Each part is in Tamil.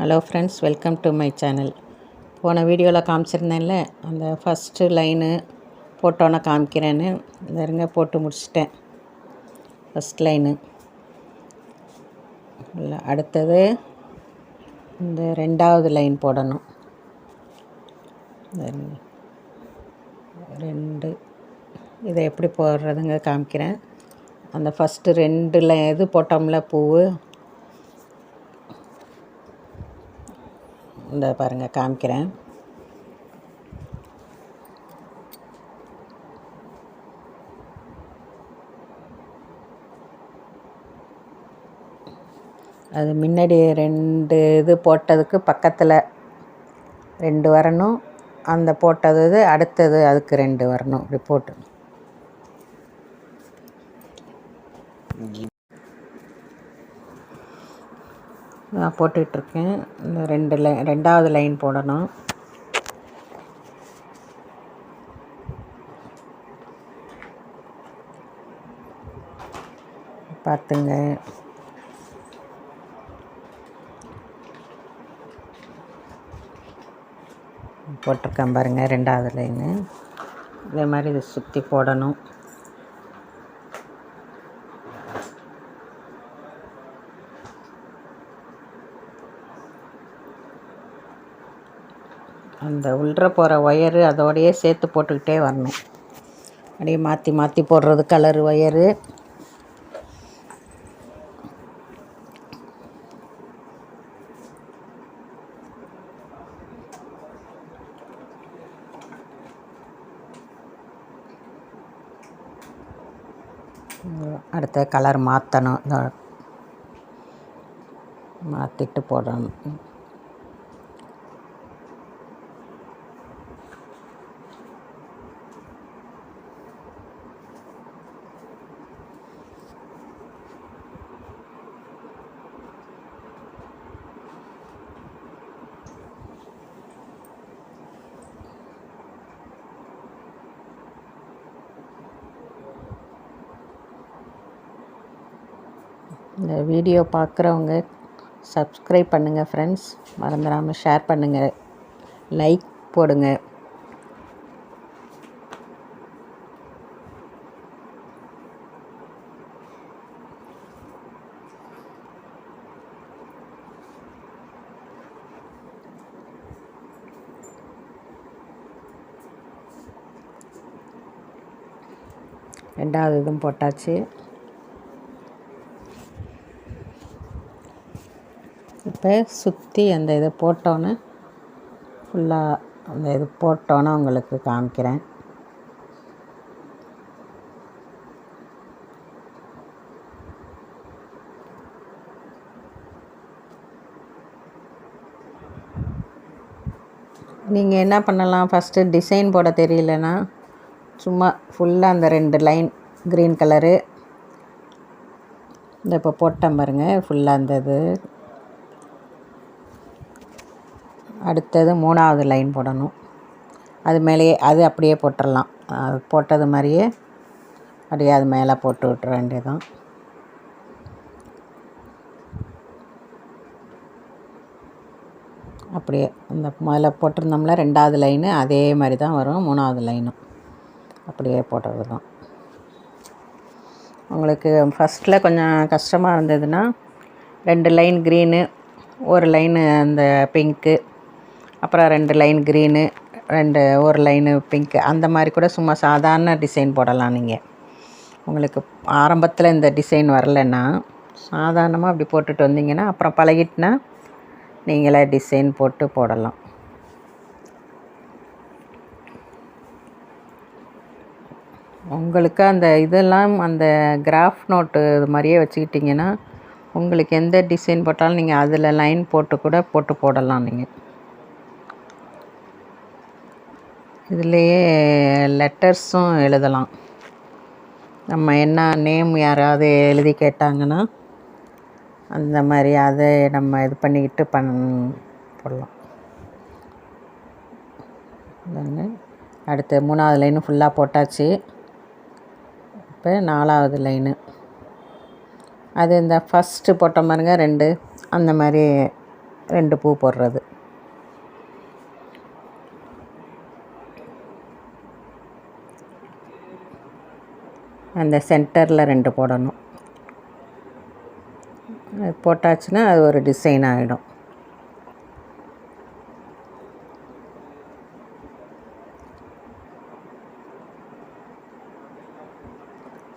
Hello friends welcome to my channel போன வீடியோவில் காமிச்சிருந்தேன்ல அந்த ஃபஸ்ட்டு லைனு போட்டோன்னே காமிக்கிறேன்னு. இருங்க போட்டு முடிச்சிட்டேன். ஃபஸ்ட் லைனு இல்லை அடுத்தது இந்த ரெண்டாவது லைன் போடணும். ரெண்டு இதை எப்படி போடுறதுங்க காமிக்கிறேன். அந்த ஃபஸ்ட்டு ரெண்டு லை இது போட்டோம்ல பூவு? இந்த பாருங்கள் காமிக்கிறேன். அது முன்னாடி ரெண்டு இது போட்டதுக்கு பக்கத்தில் ரெண்டு வரணும் அந்த போட்டது இது அடுத்தது அதுக்கு ரெண்டு வரணும் இப்படி போட்டு நான் போட்டுட்ருக்கேன் இந்த ரெண்டு லை ரெண்டாவது லைன் போடணும். பார்த்துங்க. போட்டிருக்கேன் பாருங்கள் ரெண்டாவது லைனு. இதே மாதிரி இதை சுற்றி போடணும். அந்த உள்ற போகிற ஒயரு அதோடையே சேர்த்து போட்டுக்கிட்டே வரணும். அப்படியே மாற்றி மாற்றி போடுறது கலர் ஒயரு அடுத்த கலர் மாற்றணும் மாற்றிட்டு போடணும். இந்த வீடியோ பார்க்குறவங்க சப்ஸ்கிரைப் பண்ணுங்கள் ஃப்ரெண்ட்ஸ் மறந்துடாமல் ஷேர் பண்ணுங்கள் லைக் போடுங்க. ரெண்டாவது இதுவும் போட்டாச்சு. இப்போ சுற்றி அந்த இதை போட்டோன்னே ஃபுல்லாக அந்த இது போட்டோன்னே உங்களுக்கு காமிக்கிறேன். நீங்கள் என்ன பண்ணலாம்? ஃபஸ்ட்டு டிசைன் போட தெரியலனா சும்மா ஃபுல்லாக அந்த ரெண்டு லைன் க்ரீன் கலரு இந்த இப்போ போட்டேன் பாருங்கள் ஃபுல்லாக அந்த இது. அடுத்தது மூணாவது லைன் போடணும். அது மேலேயே அது அப்படியே போட்டுடலாம் அது போட்டது மாதிரியே அப்படியே அது மேலே போட்டு விட்டுற வேண்டியதான் அப்படியே அந்த முதல்ல போட்டிருந்தோம்ல ரெண்டாவது லைனு அதே மாதிரி தான் வரும் மூணாவது லைனும். அப்படியே போடுறது தான் உங்களுக்கு ஃபஸ்ட்டில் கொஞ்சம் கஷ்டமாக இருந்ததுன்னா ரெண்டு லைன் க்ரீனு ஒரு லைனு அந்த பிங்க்கு அப்புறம் ரெண்டு லைன் க்ரீனு ரெண்டு ஒரு லைனு பிங்க்கு அந்த மாதிரி கூட சும்மா சாதாரண டிசைன் போடலாம் நீங்கள் உங்களுக்கு ஆரம்பத்தில் இந்த டிசைன் வரலைன்னா சாதாரணமாக அப்படி போட்டுட்டு வந்தீங்கன்னா அப்புறம் பழகிட்டுனா நீங்களே டிசைன் போட்டு போடலாம். உங்களுக்கு அந்த இதெல்லாம் அந்த கிராஃப் நோட்டு இது மாதிரியே வச்சுக்கிட்டிங்கன்னா உங்களுக்கு எந்த டிசைன் போட்டாலும் நீங்கள் அதில் லைன் போட்டு கூட போட்டு போடலாம் நீங்கள் இதுலேயே லெட்டர்ஸும் எழுதலாம். நம்ம என்ன நேம் யாராவது எழுதி கேட்டாங்கன்னா அந்த மாதிரி அதை நம்ம இது பண்ணிக்கிட்டு பண் போடலாம். அடுத்து மூணாவது லைனு ஃபுல்லாக போட்டாச்சு. இப்போ நாலாவது லைனு அது இந்த ஃபஸ்ட்டு போட்ட மாதிரிங்க ரெண்டு. அந்த மாதிரி ரெண்டு பூ போடுறது. அந்த சென்டரில் ரெண்டு போடணும். அது போட்டாச்சுன்னா அது ஒரு டிசைன் ஆகிடும்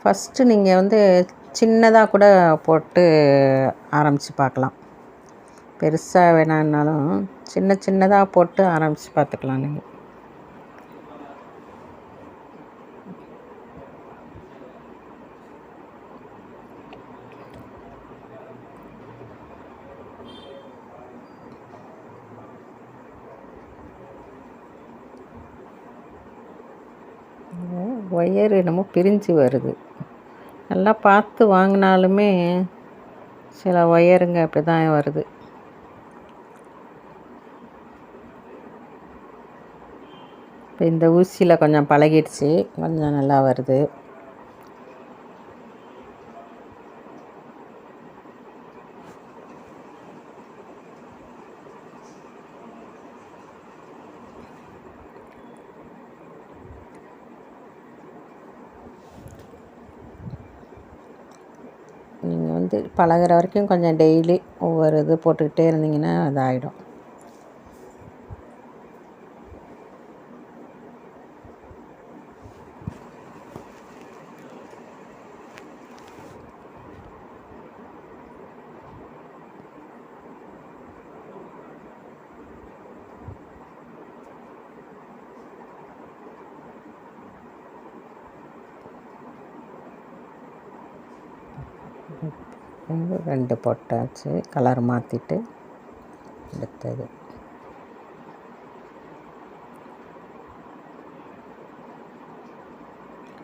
ஃபஸ்ட்டு நீங்கள் வந்து சின்னதாக கூட போட்டு ஆரம்பித்து பார்க்கலாம். பெருசாக வேணான்னாலும் சின்ன சின்னதாக போட்டு ஆரம்பித்து பார்த்துக்கலாம் நீங்கள் ஒயர் என்னமோ பிரிஞ்சு வருது. நல்லா பார்த்து வாங்கினாலுமே சில ஒயருங்க அப்படி தான் வருது. இப்போ இந்த ஊசியில் கொஞ்சம் பழகிடுச்சு. கொஞ்சம் நல்லா வருது நீங்கள் வந்து பழகுற வரைக்கும் கொஞ்சம் டெய்லி ஒவ்வொரு இது போட்டுக்கிட்டே இருந்தீங்கன்னா இதாகிடும் ரெண்டு போட்டாச்சு கலர் மாற்றிட்டு எடுத்தது.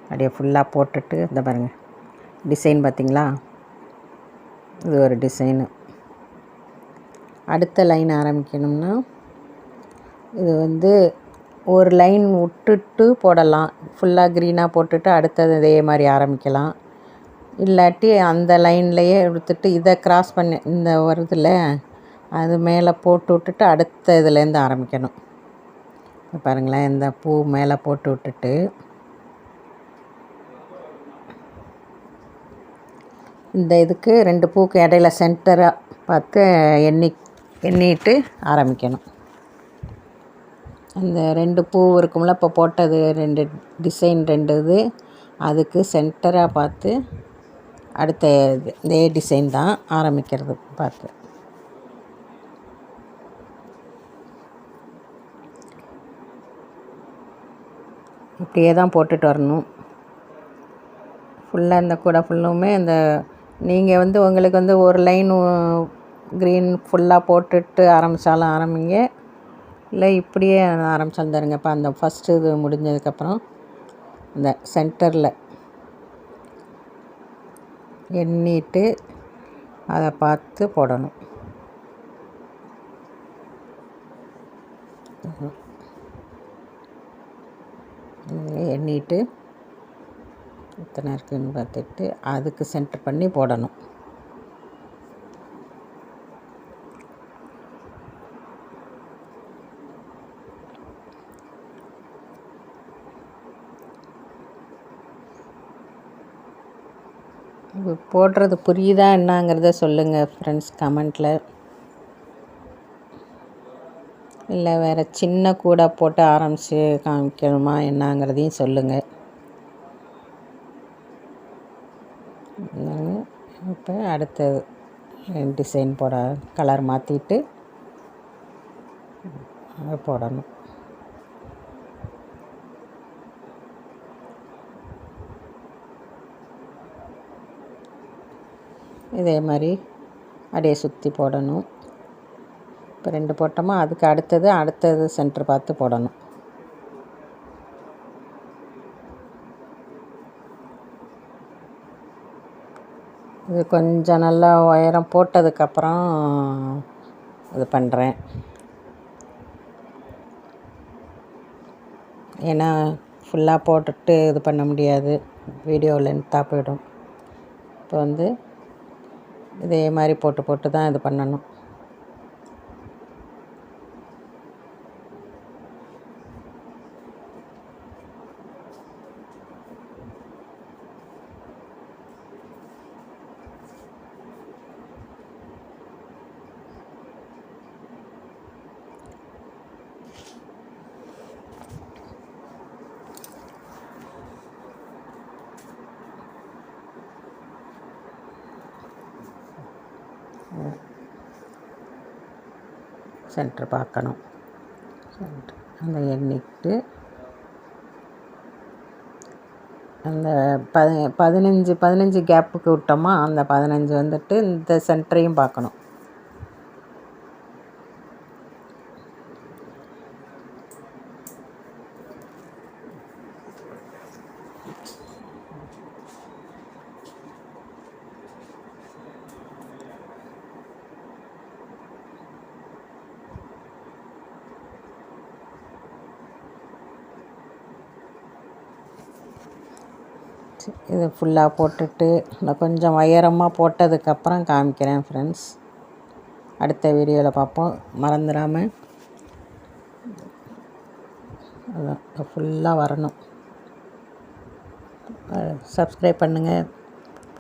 அப்படியே ஃபுல்லாக போட்டுட்டு இந்த பாருங்கள் டிசைன் பார்த்திங்களா இது ஒரு டிசைனு. அடுத்த லைன் ஆரம்பிக்கணும்னா இது வந்து ஒரு லைன் விட்டுட்டு போடலாம். ஃபுல்லாக க்ரீனாக போட்டுட்டு அடுத்தது இதே மாதிரி ஆரம்பிக்கலாம். இல்லாட்டி அந்த லைன்லேயே எடுத்துட்டு இதை க்ராஸ் பண்ணி இந்த வருதில்ல அது மேலே போட்டு விட்டுட்டு அடுத்த இதுலேருந்து ஆரம்பிக்கணும். இப்போ பாருங்களேன் இந்த பூ மேலே போட்டு விட்டுட்டு. இந்த இதுக்கு ரெண்டு பூக்கு இடையில சென்டராக பார்த்து எண்ணி எண்ணிட்டு ஆரம்பிக்கணும். அந்த ரெண்டு பூ இருக்கும்ல இப்போ போட்டது ரெண்டு டிசைன் ரெண்டு இது அதுக்கு சென்டராக பார்த்து அடுத்த இது இதே டிசைன் தான் ஆரம்பிக்கிறது பார்த்து. இப்படியே தான் போட்டுட்டு வரணும். ஃபுல்லாக இந்த கூட ஃபுல்லுமே இந்த நீங்கள் வந்து உங்களுக்கு வந்து ஒரு லைன் க்ரீன் ஃபுல்லாக போட்டுட்டு ஆரம்பித்தாலும் ஆரம்பிங்க. இல்லை இப்படியே ஆரம்பித்தாலும் தருங்க இப்போ அந்த ஃபஸ்ட்டு இது முடிஞ்சதுக்கப்புறம் அந்த சென்டரில் எண்ணிட்டு அதை பார்த்து போடணும். எண்ணிட்டு எத்தனை இருக்குதுன்னு பார்த்துட்டு அதுக்கு சென்டர் பண்ணி போடணும். போடுறது புரியுதா என்னங்கிறத சொல்லுங்கள் ஃப்ரெண்ட்ஸ் கமெண்ட்டில் இல்லை வேறு சின்ன கூட போட்டு ஆரம்பித்து காமிக்கணுமா என்னங்கிறதையும் சொல்லுங்கள் இப்போ அடுத்தது டிசைன் போட கலர் மாற்றிட்டு போடணும். இதே மாதிரி அப்படியே சுற்றி போடணும். இப்போ ரெண்டு போட்டோமா? அதுக்கு அடுத்தது அடுத்தது சென்டர் பார்த்து போடணும். இது கொஞ்சம் நல்லா உயரம் போட்டதுக்கப்புறம் இது பண்ணுறேன். ஏன்னா ஃபுல்லாக போட்டுட்டு இது பண்ண முடியாது. வீடியோ லென்த்தாக போயிடும். இப்போ வந்து இதே மாதிரி போட்டு போட்டு தான் இது பண்ணணும். சென்டர் பார்க்கணும். சென்டர். அந்த எண்ணிட்டு அந்த ப பதினஞ்சு பதினஞ்சு கேப்புக்கு விட்டோமா அந்த பதினஞ்சு வந்துட்டு இந்த சென்டரையும் பார்க்கணும். இது ஃபுல்லாக போட்டுட்டு நான் கொஞ்சம் உயரமாக போட்டதுக்கப்புறம் காமிக்கிறேன் ஃப்ரெண்ட்ஸ் அடுத்த வீடியோவில் பார்ப்போம். மறந்துடாமல் ஃபுல்லாக வரணும். சப்ஸ்கிரைப் பண்ணுங்கள்